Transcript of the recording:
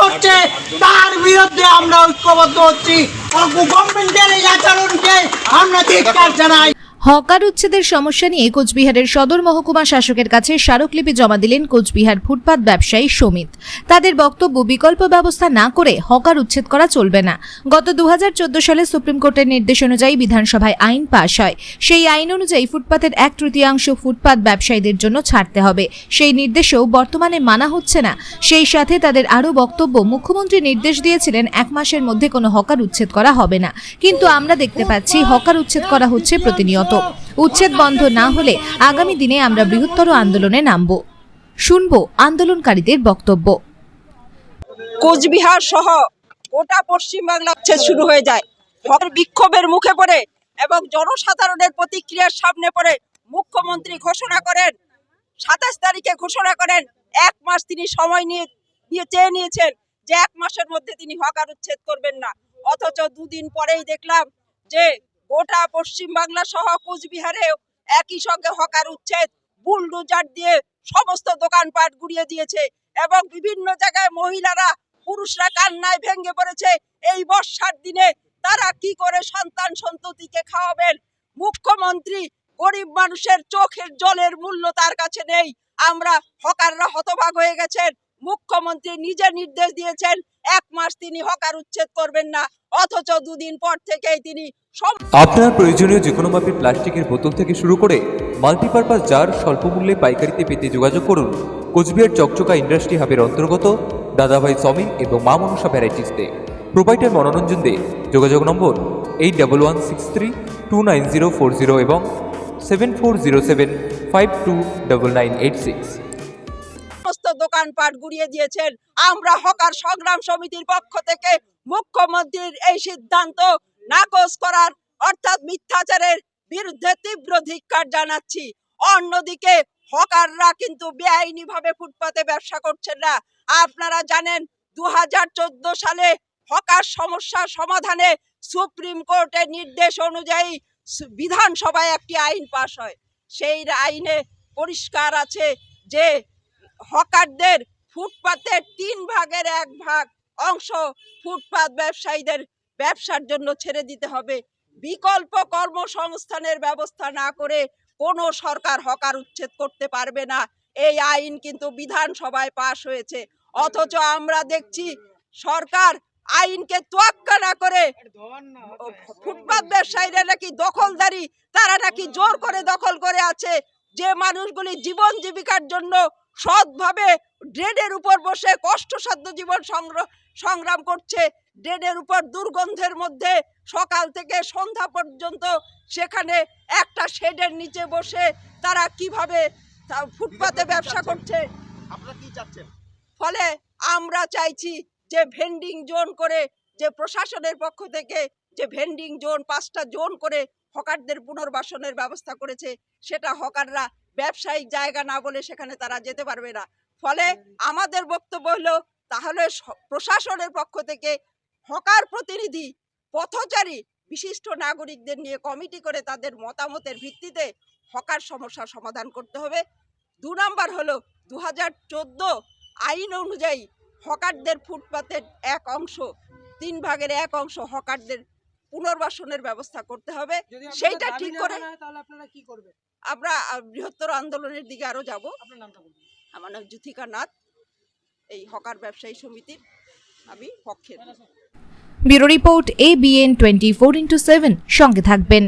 করছে তার বিরুদ্ধে আমরা ঐক্যবদ্ধ হচ্ছি। গভর্নমেন্টের এই আচরণকে আমরা ধিক্কার জানাই। হকার উচ্ছেদের সমস্যা নিয়ে কোচবিহারের সদর মহকুমা শাসকের কাছে স্মারকলিপি জমা দিলেন কোচবিহার ফুটপাত ব্যবসায়ী সমিত। তাদের বক্তব্য, বিকল্প ব্যবস্থা না করে হকার উচ্ছেদ করা চলবে না। গত দু হাজার চোদ্দ সালে সুপ্রিম কোর্টের নির্দেশ অনুযায়ী বিধানসভায় আইন পাশ হয়। সেই আইন অনুযায়ী ফুটপাতের এক তৃতীয়াংশ ফুটপাত ব্যবসায়ীদের জন্য ছাড়তে হবে। সেই নির্দেশেও বর্তমানে মানা হচ্ছে না। সেই সাথে তাদের আরও বক্তব্য, মুখ্যমন্ত্রী নির্দেশ দিয়েছিলেন এক মাসের মধ্যে কোনো হকার উচ্ছেদ করা হবে না। কিন্তু আমরা দেখতে পাচ্ছি হকার উচ্ছেদ করা হচ্ছে প্রতিনিয়ত। উচ্ছেদ বন্ধ না হলে আগামী দিনে আমরা বৃহত্তর আন্দোলনে নামব। শুনব আন্দোলনকারীদের বক্তব্য। কোচবিহার সহ গোটা পশ্চিমবাংলা উচ্ছেদ শুরু হয়ে যায়। বিক্ষোভের মুখে পড়ে এবং জনসাধারণের প্রতিক্রিয়ার সামনে পড়ে মুখ্যমন্ত্রী ঘোষণা করেন। সাতাশ তারিখে ঘোষণা করেন, এক মাস তিনি সময় নিয়ে চেয়ে নিয়েছেন যে এক মাসের মধ্যে তিনি হকার উচ্ছেদ করবেন না। অথচ দুদিন পরেই দেখলাম যে গোটা পশ্চিমবাংলা সহ কোচবিহারেও একই সঙ্গে হকার উচ্ছেদ, বুলডোজার দিয়ে সমস্ত দোকানপাট গুড়িয়ে দিয়েছে এবং বিভিন্ন জায়গায় মহিলারা, পুরুষরা কান্নায় ভেঙে পড়েছে। এই বর্ষার দিনে তারা কি করে সন্তান সন্ততিকে খাওয়াবেন? মুখ্যমন্ত্রী গরিব মানুষের চোখের জলের মূল্য তার কাছে নেই। আমরা হকাররা হতভাগ হয়ে গেছেন। মুখ্যমন্ত্রী নিজে নির্দেশ দিয়েছেন, এক মাস তিনি হকার উচ্ছেদ করবেন না। অথচ দুদিন পর থেকেই তিনি আপনার প্রয়োজনীয় যে কোনো মাপের প্লাস্টিকের বোতল থেকে শুরু করে মাল্টিপারপাস জার স্বল্প মূল্যে পাইকারিতে পেতে যোগাযোগ করুন। কোচবিহার চকচকা ইন্ডাস্ট্রি হাবের অন্তর্গত দাদাভাই সমিল এবং মা মনসা ভ্যারাইটিসতে প্রোভাইডার মনোরঞ্জন দে। যোগাযোগ নম্বর eight double one six three two nine zero four zero এবং seven four zero seven five two double nine eight six সমস্ত দোকানপাট গুড়িয়ে দিয়েছেন। আমরা হকার সংগ্রাম সমিতির পক্ষ থেকে মুখ্যমন্ত্রীর এই সিদ্ধান্ত নাকচ করার, অর্থাৎ মিথ্যাচারের বিরুদ্ধে তীব্র ধিক্কার জানাচ্ছি। অন্যদিকে হকাররা কিন্তু বেআইনি ভাবে ফুটপাতে ব্যবসা করছেন না। আপনারা জানেন দু হাজার চোদ্দ সালে হকার সমস্যা সমাধানে সুপ্রিম কোর্টের নির্দেশ অনুযায়ী বিধানসভায় একটি আইন পাশ হয়। সেই আইনে পরিষ্কার আছে যে হকারদের ফুটপাতের তিন ভাগের এক ভাগ অংশ ফুটপাত ব্যবসায়ীদের ব্যবসার জন্য ছেড়ে দিতে হবে। বিকল্প কর্মসংস্থানের ব্যবস্থা না করে কোনো সরকার হকার উচ্ছেদ করতে পারবে না। এই আইন কিন্তু বিধানসভায় পাশ হয়েছে। অথচ আমরা দেখছি সরকার আইনকে তোয়াক্কা না করে ফুটপাত ব্যবসায়ীরা নাকি দখলদারি তারা নাকি জোর করে দখল করে আছে। যে মানুষগুলি জীবন জীবিকার জন্য সৎভাবে ড্রেনের উপর বসে কষ্টসাধ্য জীবন সংগ্র- সংগ্রাম করছে ড্রেনের উপর দুর্গন্ধের মধ্যে সকাল থেকে সন্ধ্যা পর্যন্ত সেখানে একটা শেডের নিচে বসে তারা কীভাবে ফুটপাতে ব্যবসা করছে? আপনারা কি চাচ্ছেন? ফলে আমরা চাইছি যে ভেন্ডিং জোন করে যে প্রশাসনের পক্ষ থেকে যে ভেন্ডিং জোন পাঁচটা জোন করে হকারদের পুনর্বাসনের ব্যবস্থা করেছে, সেটা হকাররা ব্যবসায়িক জায়গা না বলে সেখানে তারা যেতে পারবে না। ফলে আমাদের বক্তব্য হলো, তাহলে প্রশাসনের পক্ষ থেকে হকার প্রতিনিধি, পথচারী, বিশিষ্ট নাগরিকদের নিয়ে কমিটি করে তাদের মতামতের ভিত্তিতে হকার সমস্যার সমাধান করতে হবে। দু নম্বর হলো দু হাজার চোদ্দ আইন অনুযায়ী হকারদের ফুটপাতের এক অংশ, তিন ভাগের এক অংশ হকারদের পুনর্বাসনের ব্যবস্থা করতে হবে। সেইটা ঠিক করে তাহলে আপনারা কি করবেন? আমরা বৃহত্তর আন্দোলনের দিকে আরও যাব। আপনার নামটা বলুন। আমার নাম জ্যোতিকা নাথ। এই হকার ব্যবসায়ী সমিতির আমি পক্ষে ব্যুরো রিপোর্ট এ ABN twenty four into seven. সঙ্গে থাকবেন।